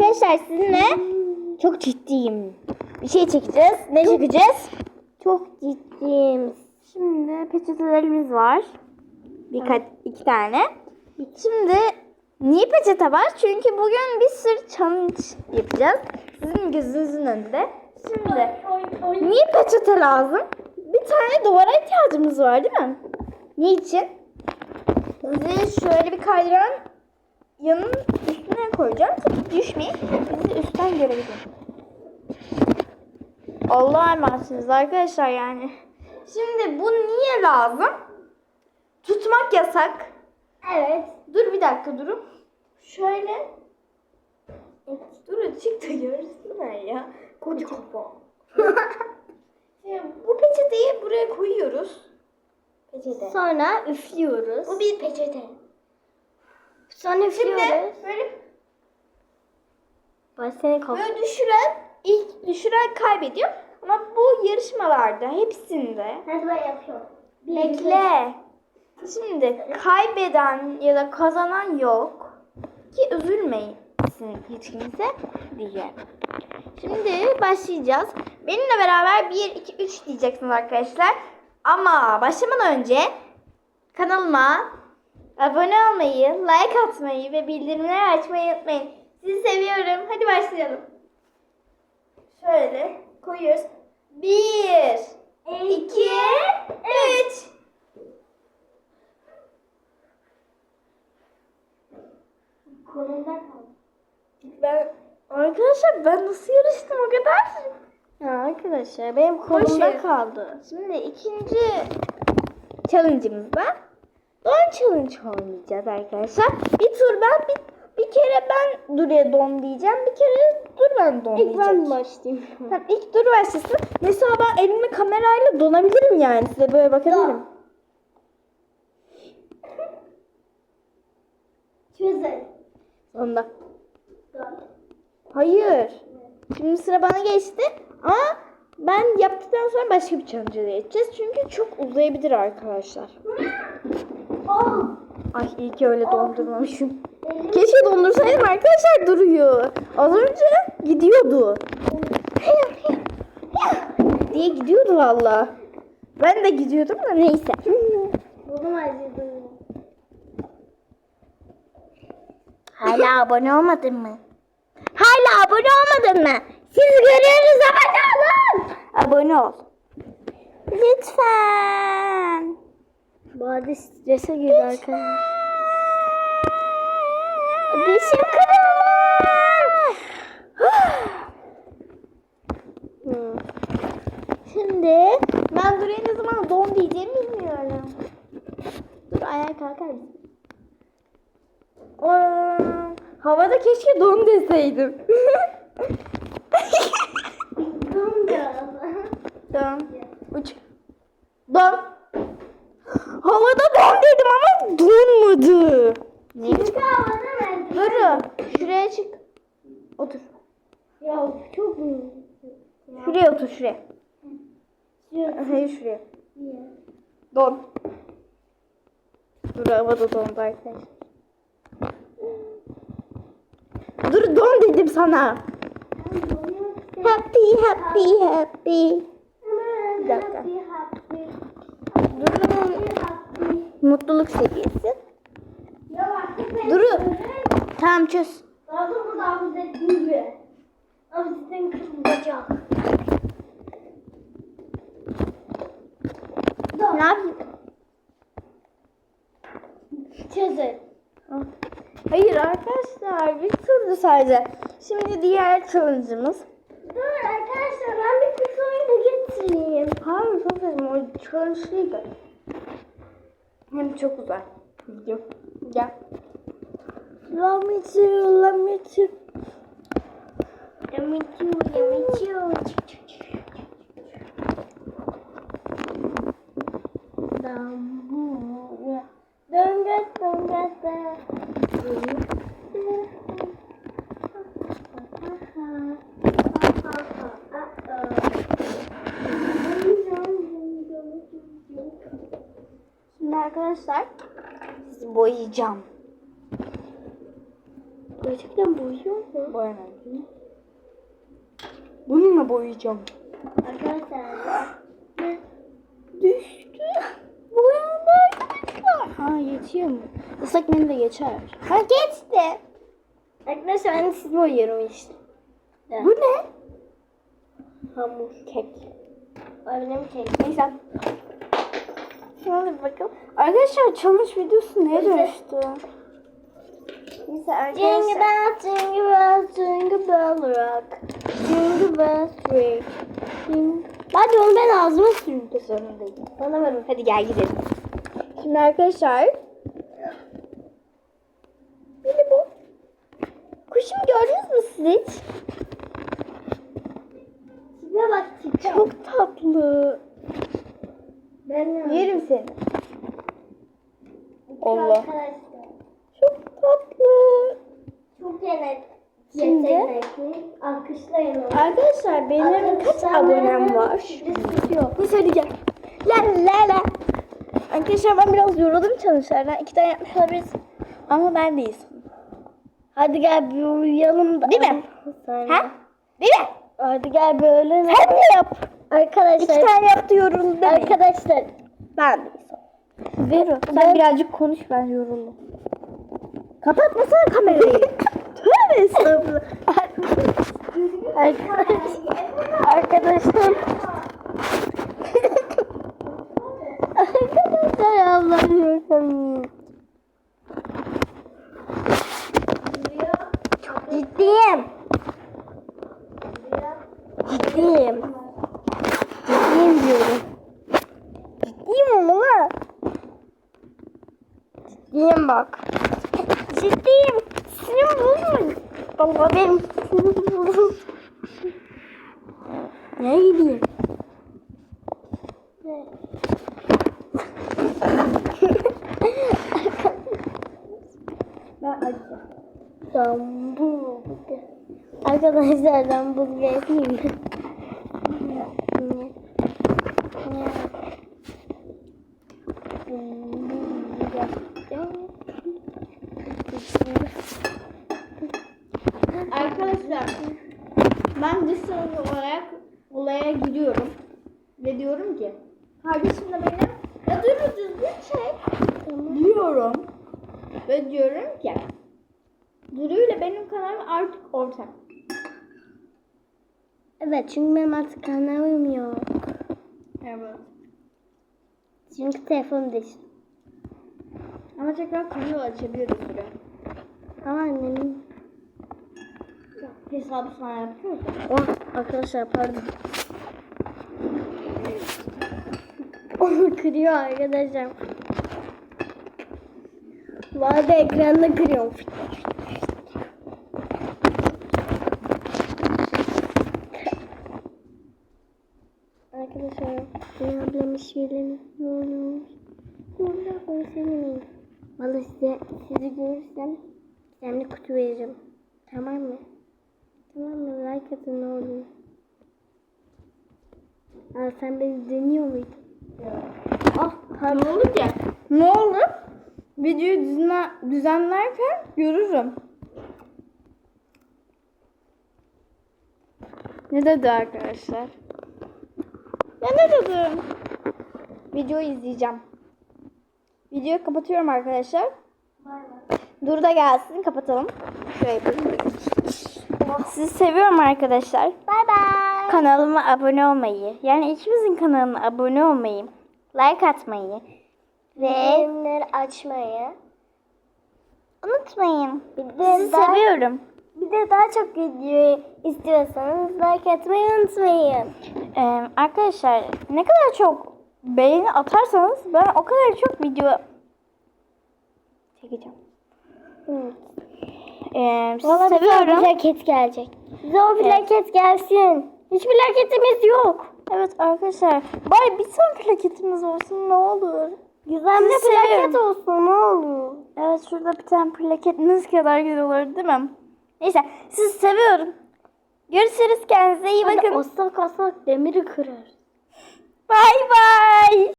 arkadaşlar sizinle çok ciddiyim. Bir şey çekeceğiz. Ne çekeceğiz? Çok ciddiyim. Şimdi peçetelerimiz var. Birkaç iki tane. Şimdi niye peçete var? Çünkü bugün bir sürü challenge yapacağız. Sizin gözünüzün önünde. Şimdi niye peçete lazım? Bir tane duvara ihtiyacımız var değil mi? Niçin? Sizi şöyle bir kaydıran yanın üstüne koyacağım. Tabii düşmeyin. Bizi üstten görebilin. Allah'a emanetsiniz arkadaşlar yani. Şimdi bu niye lazım? Tutmak yasak. Evet. Dur bir dakika durun. Şöyle. Dur çık da görsünler ya. Koca kafa. Şimdi bu peçeteyi buraya koyuyoruz. Peçete. Sonra üflüyoruz. Bu bir peçete. Sonra Şimdi üflüyoruz. böyle, Bak senin kafan. böyle düşüren, ilk düşüren kaybediyor. Ama bu yarışmalarda hepsinde Hadi ben yapıyorum. Bekle. Şimdi kaybeden ya da kazanan yok. Ki üzülmeyin hiç kimse diyeceğim. Şimdi başlayacağız. Benimle beraber 1, 2, 3 diyeceksiniz arkadaşlar. Ama başlamadan önce kanalıma abone olmayı, like atmayı ve bildirimleri açmayı unutmayın. Sizi seviyorum. Hadi başlayalım. Şöyle koyuyoruz. 1, 2, 3. Kolumda kaldı. Ben arkadaşlar ben nasıl yarıştım o kadar? Ya arkadaşlar benim kolumda kaldı. Şimdi ikinci challenge'ımızda don challenge oynayacağız arkadaşlar. Bir tur ben bir, bir kere ben Duru'ya don diyeceğim. Bir kere dur ben don İlk diyecek. ben başlayayım. Tamam ilk dur başlasın. Mesela ben elimi kamerayla donabilirim yani. Size böyle bakabilirim. Çözer. Onda. Hayır. Şimdi sıra bana geçti. Ama ben yaptıktan sonra başka bir challenge'a geçeceğiz. Çünkü çok uzayabilir arkadaşlar. Oh. Ay iyi ki öyle dondurmamışım. Keşke dondursaydım arkadaşlar duruyor. Az önce gidiyordu. diye gidiyordu valla. Ben de gidiyordum da neyse. Hala abone olmadın mı? Hala abone olmadın mı? Siz görüyoruz abone olun. Abone ol. Lütfen. Bade strese girdi arkadaşlar. Dişim kırılmış. Hı. Şimdi ben buraya ne zaman don diyeceğimi bilmiyorum. Dur ayağa kalkar mısın? Havada keşke don deseydim. don. Uç. Don. Havada don dedim ama donmadı. Ne? Çünkü havada ben. Dur. Şuraya çık. Otur. Ya çok büyük. Şuraya otur şuraya. Yok. Hayır şuraya. Don. Dur havada dondu arkadaşlar. Dur don dedim sana. Happy happy happy. Bir dakika. Durun. Mutluluk seviyesi. Duru. Tamam çöz. Daha da burada abize gibi. Abizden kırılacak. Ne yapayım? Çözer. Hayır arkadaşlar bir turdu sadece. Şimdi diğer challenge'ımız. Dur arkadaşlar ben bir kutu oyunu getireyim. Hayır çok saçma o challenge değil de. Hem çok uzak. Video. Gel. Love me too, love me too. Yamichu, yamichu. Dönget, arkadaşlar sizi boyayacağım. Gerçekten boyuyor mu? Boyamadım. Bununla boyayacağım. Arkadaşlar. Düştü. Boyandı arkadaşlar. Ha yetiyor mu? Islak mendil de geçer. Ha geçti. Arkadaşlar ben sizi boyuyorum işte. Bu ne? Hamur. Kek. Mi kek? Neyse. Bir bakalım. Arkadaşlar challenge videosu neye dönüştü? Neyse Jingle arkadaşlar. bells, jingle bells, jingle bell rock. Jingle ring. Jingle... Hadi onu ben ağzıma süreyim. Zorundayım. Bana ver. Hadi gel gidelim. Şimdi arkadaşlar. Biri bu. Kuşumu gördünüz mü siz hiç? Tipe bak. Çok tatlı. Ben Yerim seni. Allah. Arkadaşlar. Çok tatlı. Çok yenek. Şimdi- Yetenekli. Alkışlayın onu. Arkadaşlar benim kaç abonem var? yok. Hadi gel. La la la. Arkadaşlar ben biraz yoruldum çalışlardan. İki tane yapmış olabiliriz. Ama ben de iyisin. Hadi gel bir uyuyalım da. Değil mi? Sonra. Ha? Değil mi? Hadi gel böyle. Sen de yap. Arkadaşlar. İki tane yaptı yoruldum demeyin. Arkadaşlar. Ben de. Vero. Sen Ben birazcık konuş ben yoruldum. Kapatmasana kamerayı. Tövbe estağfurullah. Arkadaşlar. Arkadaşlar Allah'ım yok. Çok ciddiyim. Ciddiyim. Diyorum. Ciddiyim ama. Ciddiyim bak. Ciddiyim. Sinirim bozma. Baba benim sinirim bozma. Nereye gideyim? Ben acı. Dambul. Arkadaşlar dambul yapayım. Arkadaşlar ben dış ses olarak olaya gidiyorum. Ve diyorum ki kardeşim de benim ya dur düzgün çek diyorum. Ve diyorum ki Duru ile benim kanalım artık ortak. Evet çünkü benim artık kanalım yok. Evet. Çünkü telefon değişti. Ama tekrar kanal açabiliriz buraya. Ama annemin... Hesabı sana yapıyoruz. Oh arkadaşlar pardon. Onu kırıyor arkadaşlar. Vade ekranda kırıyor. Arkadaşlar ben ablamın şeylerini ne oluyor ben sevmiyorum. Valla size, sizi görürsem bir kutu veririm. Tamam mı? Tamam mı? Like atın ne olur. Aa, sen beni deniyor muydun? Ah ne olur ki? Ne olur? Videoyu düzenle, düzenlerken görürüm. Ne dedi arkadaşlar? Ya ne dedim? Videoyu izleyeceğim. Videoyu kapatıyorum arkadaşlar. Dur da gelsin kapatalım. Şöyle yapayım. Sizi seviyorum arkadaşlar. Bay bay. Kanalıma abone olmayı, yani ikimizin kanalına abone olmayı, like atmayı ve Bildirimleri açmayı. unutmayın. Sizi seviyorum. Bir de daha çok video istiyorsanız like atmayı unutmayın. Ee, arkadaşlar ne kadar çok beğeni atarsanız ben o kadar çok video çekeceğim. Evet. Ee, Valla bize seviyorum. bir plaket gelecek. Bize o plaket gelsin. Hiç plaketimiz yok. Evet arkadaşlar. Bari bir son plaketimiz olsun ne olur. Gizemli Sizi plaket olsun ne olur. Evet şurada bir tane plaketiniz kadar güzel olur değil mi? Neyse sizi seviyorum. Görüşürüz kendinize iyi bakın. Osak osak demiri kırar. Bay bay.